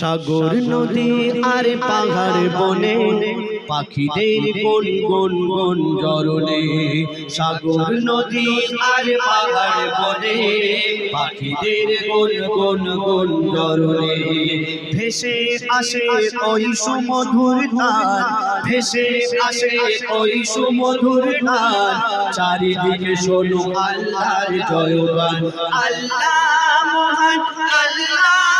সাগর নদী আর পাহাড় বনে, পাখিদের গুন গুন গুন জরনে সাগর নদী আর পাহাড় বনে, পাখিদের গুন গুন গুন জরনে ভেসে আসে ওই সুমধুর তার, ভেসে আসে ওই সুমধুর তার। চারিদিকে শোনো আল্লাহর জয়গান। আল্লাহ মহান, আল্লাহ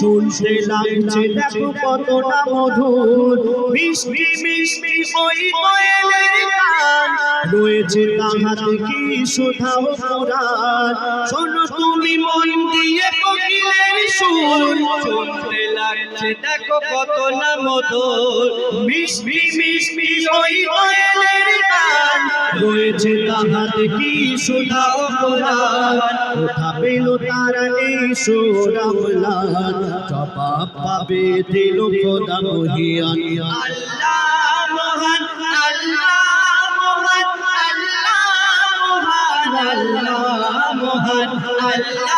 শুনতে লাগছে দেখো কতটা মধুর। মিষ্টি মিষ্টি ওই কোয়েলের গান। রয়েছে তাহাতে কি শোধাও পুরাণ। শোনো তুমি মন দিয়ে কোকিলের সুর শুনতে লাগছে। দেখো কত না মধুর। মিষ্টি মিষ্টি ওই কোয়েলের গান। রয়েছে তাহাতে কি শোধাও পুরাণ কোথা পেল তারা এই সোরামলান জবাব পাবে দিল খোদা মহিয়ান। আল্লাহ মহান আল্লাহ মহান আল্লাহ মহান আল্লাহ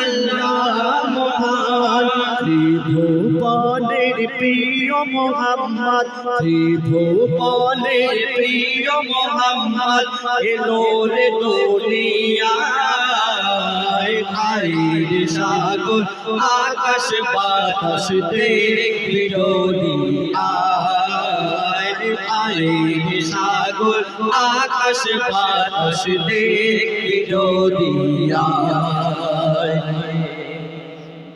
আল্লাহ ত্রিভুবনের প্রিয় মোহাম্মদ। ত্রিভুবনের প্রিয় মোহাম্মদ, এলো রে দুনিয়ায়। খাইর সাগর, আকাশ বাতাস দুনিয়ায়। খাইর সাগর, আকাশ বাতাস দেখবি দুনিয়ায়।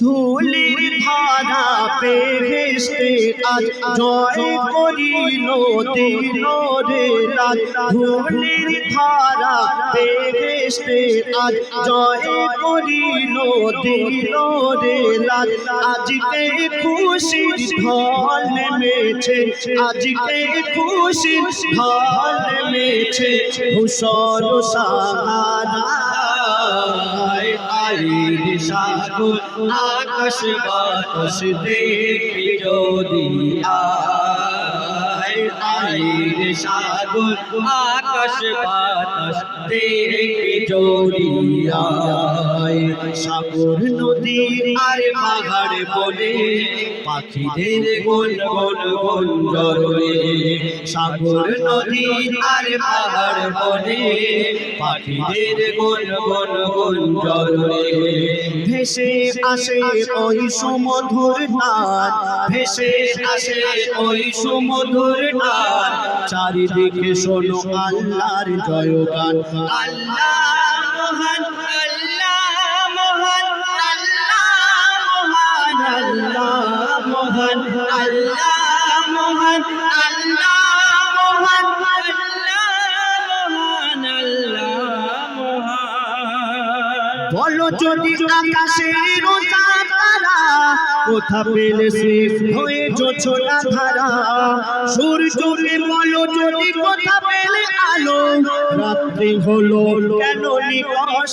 ধুলির ধারা পেহেস্তে আজ জয় করিল দিল রে রাত ধুলির ধারা পেহেস্তে আজ জয় করিল দিল রে রাত আজকে খুশির ঢল নেমেছে, আজকে খুশির ঢল নেমেছে, ভূষণ সাহারা। চারি সাগর আকাশ বাতাস দেখি যদি আ আইর সাগর, আকাশ বাতাস সাগর নদী আর পাহাড় পাখিদের গোল গোল গোল জরলে সাগর নদী আর পাহাড় বলে পাখিদের গোল গোল গোল জরলে ভেসে আসে ওই সুমধুর নাদ, ভেসে আসে ওই সুমধুর চারিদিকে শোনো আল্লাহর জয়গান। আল্লাহ মহান আল্লাহ মহান আল্লাহ মহান আল্লাহ মহান। আল্লাহ বলো যদি আকাশে রোজা তারা, কোথা পেলে শেষ হয়ে ছোটা ধারা? সূর্যকে বলো যদি কোথা পেলে আলো? রাত্রি হলো কেন নিকশ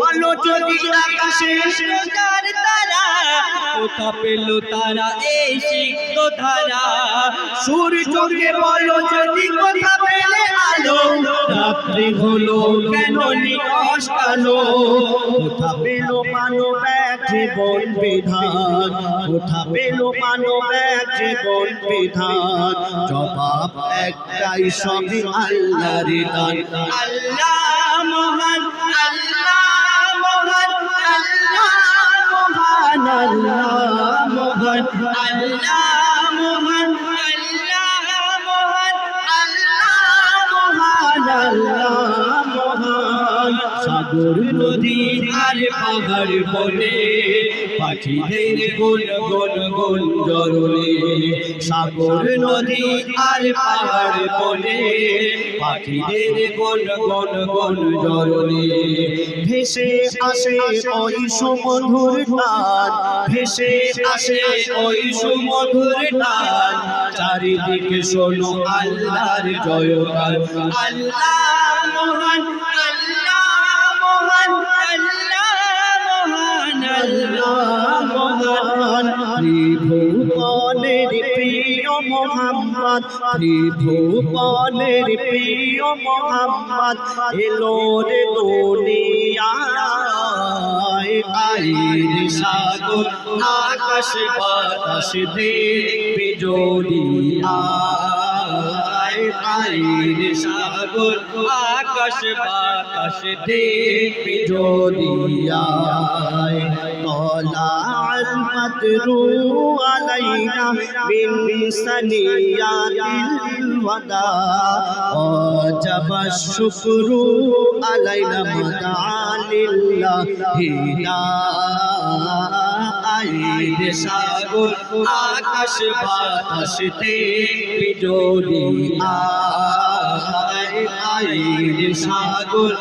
বলো যদি তারা, কোথা পেল তারা এই সিদ্ধ ধারা? সূর্যকে বলো যদি কোথা পেলে আলো, রাত্রি হলো, কেন নিকশ কালো? কোথা পেল মানব এক জীবন বিধান? কোথা পেল মানব জীবন বিধান? জবাব একটাই, সবই আল্লাহর দান। আল্লাহ মহান আল্লাহ মহান। সাগর, নদী আর পাহাড় বলে পাখিদের গুন গুন গুন জরুরি। সাগর, নদী আর পাহাড় বলে পাখিদের গুন গুন গুন জরুরি। ভেসে আসে ওই সুমধুর ভেসে আসে ওই সুমধুর চারিদিকে শোনো আল্লাহর জয়গান আল্লাহ মহান ত্রিভুবনের প্রিয় মোহাম্মদ ত্রিভুবনের প্রিয় মোহাম্মদ এলো রে দুনিয়ায় আইর সাগর, আকাশ বাতাস দেখবে জড়িয়া আইন সাগর, আকাশ বাতাস দেখবি জোরিয়ায় তলা আলমত রু আলাইনা, বিন সানিয়াতিল ওয়াদা অজব শুকরু আইর সাগর, আকাশ বাতাস বিজলি আয় আইর সাগর,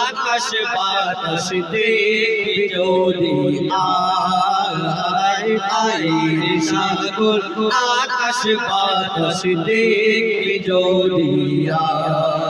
আকাশ বাতাস বিজলি আয় আইর সাগর, আকাশ বাতাস বিজলি আয়